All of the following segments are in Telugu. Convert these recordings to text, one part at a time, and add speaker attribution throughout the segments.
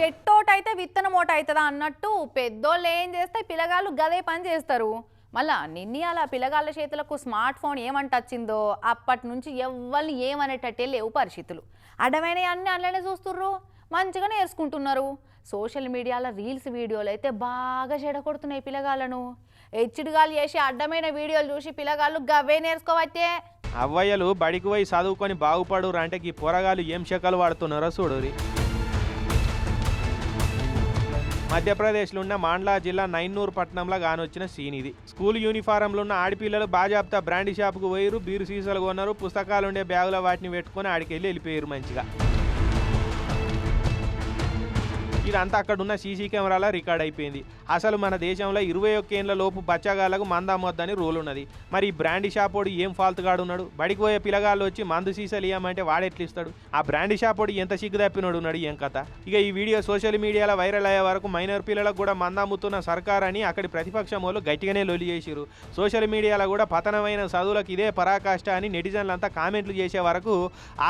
Speaker 1: చెట్టోటైతే విత్తనం ఓట అవుతుందా అన్నట్టు పెద్దోళ్ళు ఏం చేస్తే పిల్లగాళ్ళు గదే పని చేస్తారు. మళ్ళా నిన్ని అలా పిల్లగాళ్ళ చేతులకు స్మార్ట్ ఫోన్ ఏమంటచ్చిందో అప్పటి నుంచి ఎవరిని ఏమనేటట్టే లేవు పరిస్థితులు. అడ్డమైన అన్ని అందులోనే చూస్తుర్రు. మంచిగా నేర్చుకుంటున్నారు సోషల్ మీడియాలో రీల్స్ వీడియోలు అయితే బాగా చెడగొడుతున్నాయి పిల్లగాళ్ళను. హెచ్చుడుగాలు చేసి అడ్డమైన వీడియోలు చూసి పిల్లగాళ్ళు గవే నేర్చుకోవచ్చే.
Speaker 2: అవ్వయ్యలు బడికి పోయి చదువుకొని బాగుపడురు అంటే ఈ పొరగాలు ఏం శకలు వాడుతున్నారో చూడురి మధ్యప్రదేశ్లో ఉన్న మాండ్లా జిల్లా నైన్నూరు పట్టణంలో గానొచ్చిన సీన్ ఇది స్కూల్ యూనిఫారంలో ఉన్న ఆడపిల్లలు బాజాప్తా బ్రాండీ షాప్కు పోయిరు బీరు సీసాలు కొన్నారు పుస్తకాలు ఉండే బ్యాగులో వాటిని పెట్టుకొని ఆడికి వెళ్ళి వెళ్ళిపోయారు మంచిగా. ఇదంతా అక్కడ ఉన్న సీసీ కెమెరాల రికార్డ్ అయిపోయింది. అసలు మన దేశంలో ఇరవై ఒక్క ఏళ్ళ లోపు బచ్చగాళ్ళకు మందామొద్దని అమ్మొద్దని రూల్ ఉన్నది. మరి ఈ బ్రాండీ షాపోడు ఏం ఫాల్తుగాడు ఉన్నాడు? బడికి పోయే పిల్లగాళ్ళు వచ్చి మందు సీసాలు ఇవ్వమంటే వాడెట్లు ఇస్తాడు ఆ బ్రాండీ షాపోడు ఎంత సిగ్గుదప్పినాడు ఉన్నాడు ఏం కథ? ఇక ఈ వీడియో సోషల్ మీడియాలో వైరల్ అయ్యే వరకు మైనర్ పిల్లలకు కూడా మందు అమ్ముతున్న సర్కార్ అని అక్కడి ప్రతిపక్షం వాళ్ళు గట్టిగానే లొలి చేసిరు సోషల్ మీడియాలో కూడా పతనమైన చదువులకు ఇదే పరాకాష్ట అని నెటిజన్లంతా కామెంట్లు చేసే వరకు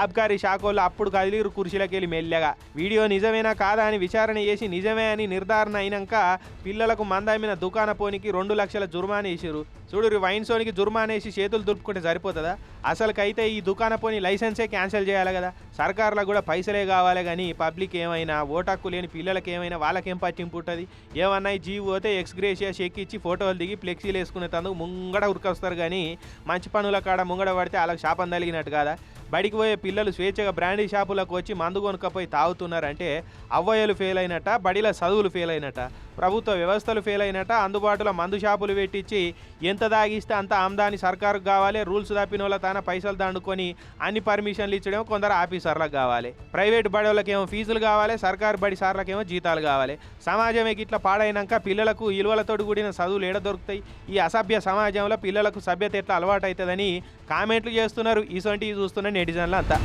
Speaker 2: ఆబ్కారీ శాఖోళ్ళు అప్పుడు కదిలిరు కుర్చీలకెళ్ళి మెల్లగా. వీడియో నిజమేనా కాదా అని విచారణ చేసి నిజమే అని నిర్ధారణ అయినాక పిల్లలకు మందామిన దుకాణ పోనికి రెండు లక్షల జుర్మానా వేసారు చూడు వైన్ సోనికి జుర్మానా వేసి చేతులు దులుపుకుంటే సరిపోతుందా? అసలుకైతే ఈ దుకాణ పోని లైసెన్సే క్యాన్సిల్ చేయాలి కదా. సర్కార్లకు కూడా పైసలే కావాలి కానీ పబ్లిక్ ఏమైనా ఓటాక్కు లేని పిల్లలకి ఏమైనా వాళ్ళకేం పట్టింపు ఉంటుంది? ఏమన్నా జీవి పోతే ఎక్స్గ్రేషియా చెక్ ఇచ్చి ఫోటోలు దిగి ఫ్లెక్సీలు వేసుకునే తందుకు ముంగడ ఉరికొస్తారు కానీ మంచి పనుల కాడ ముంగడ పడితే వాళ్ళకి శాపం తగిలినట్టు కదా? బడికి పోయే పిల్లలు స్వేచ్ఛగా బ్రాండీ షాపులకు వచ్చి మందు కొనుక్కపోయి తాగుతున్నారంటే అవ్వయలు ఫెయిల్ అయినట్ట బడిలో చదువులు ఫెయిల్ అయినట్ట. ప్రభుత్వ వ్యవస్థలు ఫెయిల్ అయినట అందుబాటులో మందు షాపులు పెట్టించి ఎంత దాగిస్తే అంత ఆమ్దాని సర్కారుకు కావాలి రూల్స్ తప్పిన వాళ్ళ తన పైసలు దండుకొని అన్ని పర్మిషన్లు ఇచ్చడం కొందరు ఆఫీసర్లకు కావాలి. ప్రైవేట్ బడి వాళ్ళకేమో ఫీజులు కావాలి సర్కారు బడి సార్లకేమో జీతాలు కావాలి. సమాజమే ఇట్లా పాడైనాక పిల్లలకు ఇలువలతోటి కూడిన చదువులు ఏడ దొరుకుతాయి? ఈ అసభ్య సమాజంలో పిల్లలకు సభ్యత ఎట్లా అలవాటు అవుతుందని కామెంట్లు చేస్తున్నారు. ఇసొంటివి చూస్తున్న నెటిజన్లు అంతా